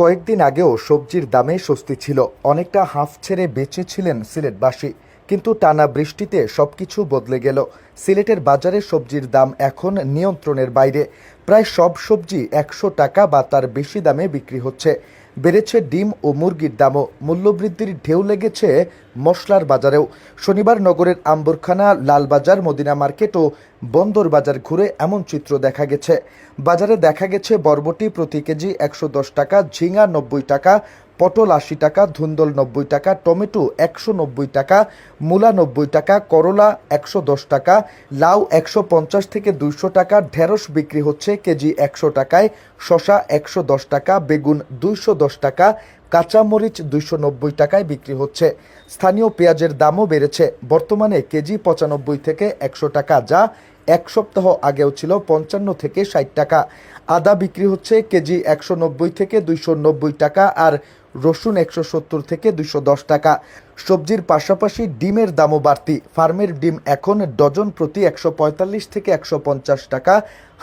কয়েকদিন আগেও সবজির দামে স্বস্তি ছিল। অনেকটা হাফ ছেড়ে বেঁচেছিলেন সিলেটবাসী। কিন্তু টানা বৃষ্টিতে সবকিছু বদলে গেল। সিলেটের বাজারে সবজির দাম এখন নিয়ন্ত্রণের বাইরে। প্রায় সব সবজি একশো টাকা বা তার বেশি দামে বিক্রি হচ্ছে। বেড়েছে ডিম ও মুরগির দামও। মূল্যবৃদ্ধির ঢেউ লেগেছে মশলার বাজারেও। শনিবার নগরের আম্বরখানা, লালবাজার, মদিনা মার্কেট ও বন্দর বাজার ঘুরে এমন চিত্র দেখা গেছে। বাজারে দেখা গেছে বরবটি প্রতি কেজি একশো দশ টাকা, ঝিঙা নব্বই টাকা পটল আশি টাকা, ধুন্দল নব্বই টাকা, টমেটো একশো নব্বই টাকা, মূলা নব্বই টাকা, করলা একশো দশ টাকা, লাউ একশো পঞ্চাশ থেকে দুইশো টাকা, ঢেঁড়স বিক্রি হচ্ছে কেজি একশো টাকায় শশা একশো দশ টাকা, বেগুন দুইশো দশ টাকা, কাঁচামরিচ দুইশো নব্বই টাকায় বিক্রি হচ্ছে। স্থানীয় পেঁয়াজের দামও বেড়েছে। বর্তমানে কেজি পঁচানব্বই থেকে একশো টাকা যা এক সপ্তাহ আগেও ছিল পঞ্চান্ন থেকে ষাট টাকা। আদা বিক্রি হচ্ছে কেজি একশো নব্বই থেকে দুইশো নব্বই টাকা আর রসুন একশো সত্তর থেকে দুইশো দশ টাকা। সবজির পাশাপাশি ডিমের দামও বাড়তি। ফার্মের ডিম এখন ডজন প্রতি একশো পঁয়তাল্লিশ থেকে একশো পঞ্চাশ টাকা,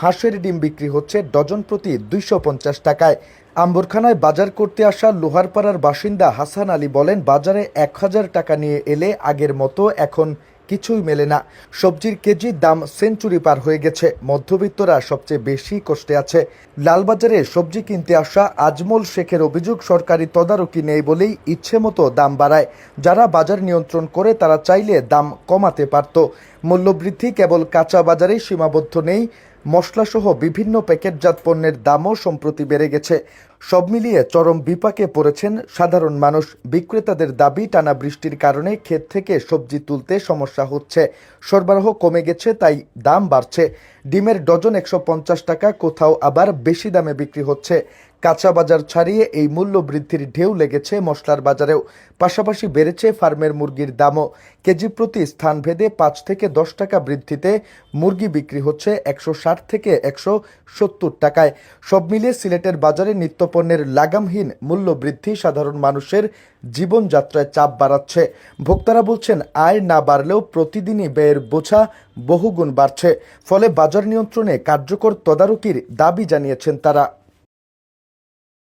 হাঁসের ডিম বিক্রি হচ্ছে ডজন প্রতি দুইশো পঞ্চাশ টাকায়। আম্বরখানায় বাজার করতে আসা লোহারপাড়ার বাসিন্দা হাসান আলী বলেন, বাজারে এক হাজার টাকা নিয়ে এলে আগের মতো এখন কিছুই মেলে না। সবজির কেজির দাম সেঞ্চুরি পার হয়ে গেছে, মধ্যবিত্তরা সবচেয়ে বেশি কষ্টে আছে। লালবাজারে সবজি কিনতে আসা আজমল শেখের অভিযোগ, সরকারি তদারকি নেই বলেই ইচ্ছে মতো দাম বাড়ায়। যারা বাজার নিয়ন্ত্রণ করে তারা চাইলে দাম কমাতে পারত। মূল্যবৃদ্ধি কেবল কাঁচা বাজারেই সীমাবদ্ধ নেই, মশলাসহ বিভিন্ন প্যাকেটজাত পণ্যের দামও সম্প্রতি বেড়ে গেছে। সব মিলিয়ে চরম বিপাকে পড়েছেন সাধারণ মানুষ। বিক্রেতাদের দাবি, টানা বৃষ্টির কারণে ক্ষেত থেকে সবজি তুলতে সমস্যা হচ্ছে। সরবরাহ কমে গেছে, তাই দাম বাড়ছে। ডিমের ডজন একশো পঞ্চাশ টাকা, কোথাও আবার বেশি দামে বিক্রি হচ্ছে। কাঁচা বাজার ছাড়িয়ে এই মূল্য বৃদ্ধির ঢেউ লেগেছে মশলার বাজারেও। পাশাপাশি বেড়েছে ফার্মের মুরগির দামও। কেজি প্রতি স্থানভেদে পাঁচ থেকে দশ টাকা বৃদ্ধিতে মুরগি বিক্রি হচ্ছে একশো ষাট থেকে একশো সত্তর টাকায়। সব মিলিয়ে সিলেটের বাজারে নিত্যপণ্যের লাগামহীন মূল্য বৃদ্ধি সাধারণ মানুষের জীবনযাত্রায় চাপ বাড়াচ্ছে। ভোক্তারা বলছেন, আয় না বাড়লেও প্রতিদিনই ব্যয়ের বোঝা বহুগুণ বাড়ছে। ফলে বাজার নিয়ন্ত্রণে কার্যকর তদারকির দাবি জানিয়েছেন তারা।